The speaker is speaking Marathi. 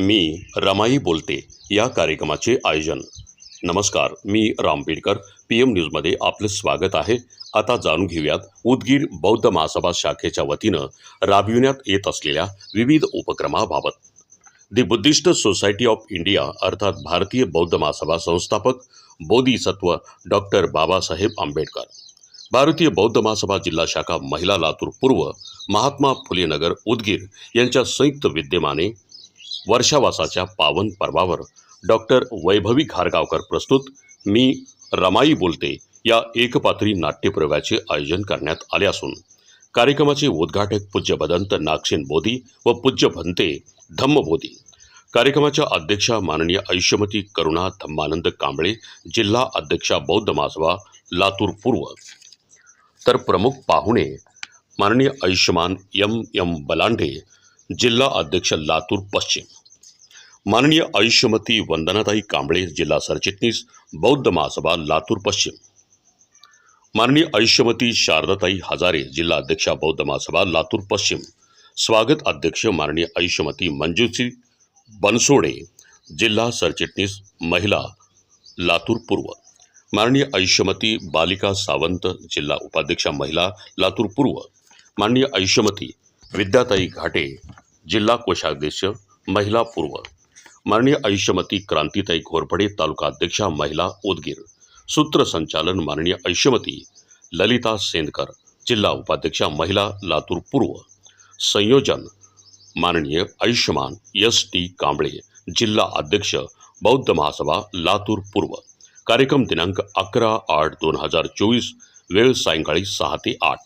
मी रमाई बोलते या कार्यक्रमाचे आयोजन. नमस्कार मी राम पेडकर पी एम न्यूजमध्ये आपलं स्वागत आहे. आता जाणून घेऊयात उदगीर बौद्ध महासभा शाखेच्या वतीनं राबविण्यात येत असलेल्या विविध उपक्रमाबाबत. The Buddhist society of India अर्थात भारतीय बौद्ध महासभा संस्थापक बोधिसत्व डॉक्टर बाबासाहेब आंबेडकर. भारतीय बौद्ध महासभा जिल्हा शाखा महिला लातूर पूर्व महात्मा फुले नगर उदगीर यांच्या संयुक्त विद्यमाने वर्षावासाच्या पावन पर्वावर डॉक्टर वैभवी घारगावकर प्रस्तुत मी रमाई बोलते या एकपात्री नाट्यप्रयोगाचे आयोजन करण्यात आले असून कार्यक्रमाचे उद्घाटक पूज्य भदंत नागसेन बोधी व पूज्य भंते धम्म बोधी कार्यक्रमाच्या अध्यक्षा माननीय आयुष्यमती करुणा धम्मानंद कांबळे जिल्हा अध्यक्षा बौद्ध माजवा लातूर पूर्व. तर प्रमुख पाहुणे माननीय आयुष्यमान एम एम बलांडे जिल्हा अध्यक्ष लातूर पश्चिम. माननीय आयुष्यमती वंदनाताई कांबळे जिल्हा सरचिटणीस बौद्ध महासभा लातूर पश्चिम. माननीय आयुष्यमती शारदाताई हजारे जिल्हा अध्यक्षा बौद्ध महासभा लातूर पश्चिम. स्वागत अध्यक्ष माननीय आयुष्यमती मंजूसी बनसोडे जिल्हा सरचिटणीस महिला लातूर पूर्व. माननीय आयुष्यमती बालिका सावंत जिल्हा उपाध्यक्षा महिला लातूर पूर्व. माननीय आयुष्यमती विद्याताई घाटे जिल्हा कोषाध्यक्ष महिला पूर्व. माननीय आयुष्यमती क्रांतीताई घोरपडे तालुका अध्यक्षा महिला उदगीर. सूत्रसंचालन माननीय आयुष्यमती ललिता सेंदकर जिल्हा उपाध्यक्षा महिला लातूर पूर्व. संयोजन माननीय आयुष्यमान एस टी कांबळे जिल्हा अध्यक्ष बौद्ध महासभा लातूर पूर्व. कार्यक्रम दिनांक अकरा आठ दोन हजार चोवीस वेळ सायंकाळी सहा ते आठ.